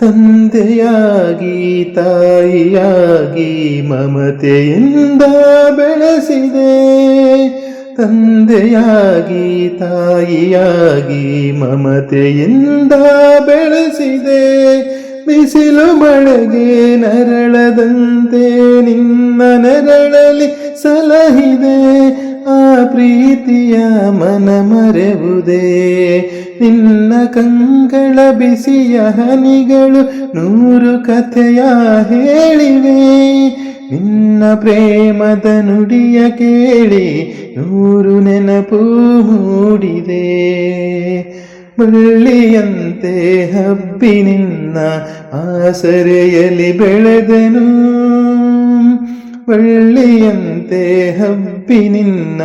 ತಂದೆಯಾಗಿ ತಾಯಿಯಾಗಿ ಮಮತೆಯಿಂದ ಬೆಳೆಸಿದೆ. ತಂದೆಯಾಗಿ ತಾಯಿಯಾಗಿ ಮಮತೆಯಿಂದ ಬೆಳೆಸಿದೆ. ಬಿಸಿಲು ಮಳೆಗೆ ನರಳದಂತೆ ನಿನ್ನ ನೆರಳಲಿ ಸಲಹಿದೆ. ಆ ಪ್ರೀತಿಯ ಮನ ಮರೆವುದೇ. ನಿನ್ನ ಕಂಗಳ ಬಿಸಿಯ ಹನಿಗಳು ನೂರು ಕಥೆಯ ಹೇಳಿವೆ. ನಿನ್ನ ಪ್ರೇಮದ ನುಡಿಯ ಕೇಳಿ ನೂರು ನೆನಪು ಮೂಡಿದೆ. ಬಳ್ಳಿಯಂತೆ ಹಬ್ಬಿ ನಿನ್ನ ಆಸರೆಯಲ್ಲಿ ಬೆಳೆದೆನು. ಬಳ್ಳಿಯಂತೆ ಹಬ್ಬಿ ನಿನ್ನ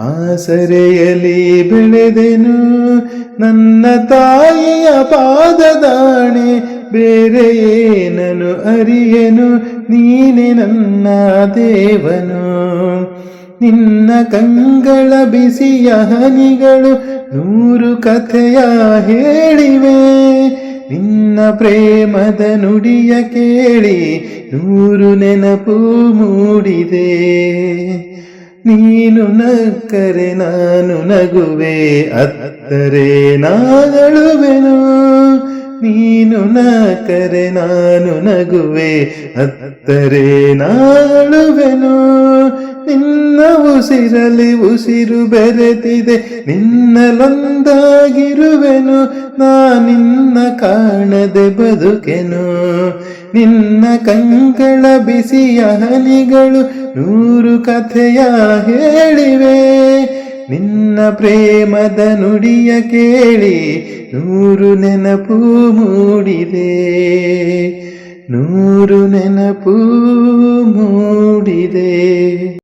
ಆಸರೆಯಲ್ಲಿ ಬೆಳೆದೆನು. ನನ್ನ ತಾಯಿಯ ಪಾದದಾಣೆ ಬೇರೆ ಏನನು ಅರಿಯೆನು. ನೀನೆ ನನ್ನ ದೇವನು. ನಿನ್ನ ಕಂಗಳ ಬಿಸಿಯ ಹನಿಗಳು ನೂರು ಕಥೆಯ ಹೇಳಿವೆ. ನಿನ್ನ ಪ್ರೇಮದ ನುಡಿಯ ಕೇಳಿ ನೂರು ನೆನಪು ಮೂಡಿದೆ. ನೀನು ನಕ್ಕರೆ ನಾನು ನಗುವೆ, ಅತ್ತರೆ ನಾಗಳುವೆನು. ನೀನು ನಕ್ಕರೆ ನಾನು ನಗುವೆ ಅತ್ತರೆ ನಾಳುವೆನು. ನಿನ್ನ ಉಸಿರಲಿ ಉಸಿರು ಬೆರೆತಿದೆ ನಿನ್ನಲೊಂದಾಗಿರುವೆನು ನಾ ನಿನ್ನ ಕಾಣದೆ ಬದುಕೆನು. ನಿನ್ನ ಕಂಗಳ ಬಿಸಿಯ ಹನಿಗಳು ನೂರು ಕಥೆಯ ಹೇಳಿವೆ. ನಿನ್ನ ಪ್ರೇಮದ ನುಡಿಯ ಕೇಳಿ ನೂರು ನೆನಪು ಮೂಡಿದೆ. ನೂರು ನೆನಪು ಮೂಡಿದೆ.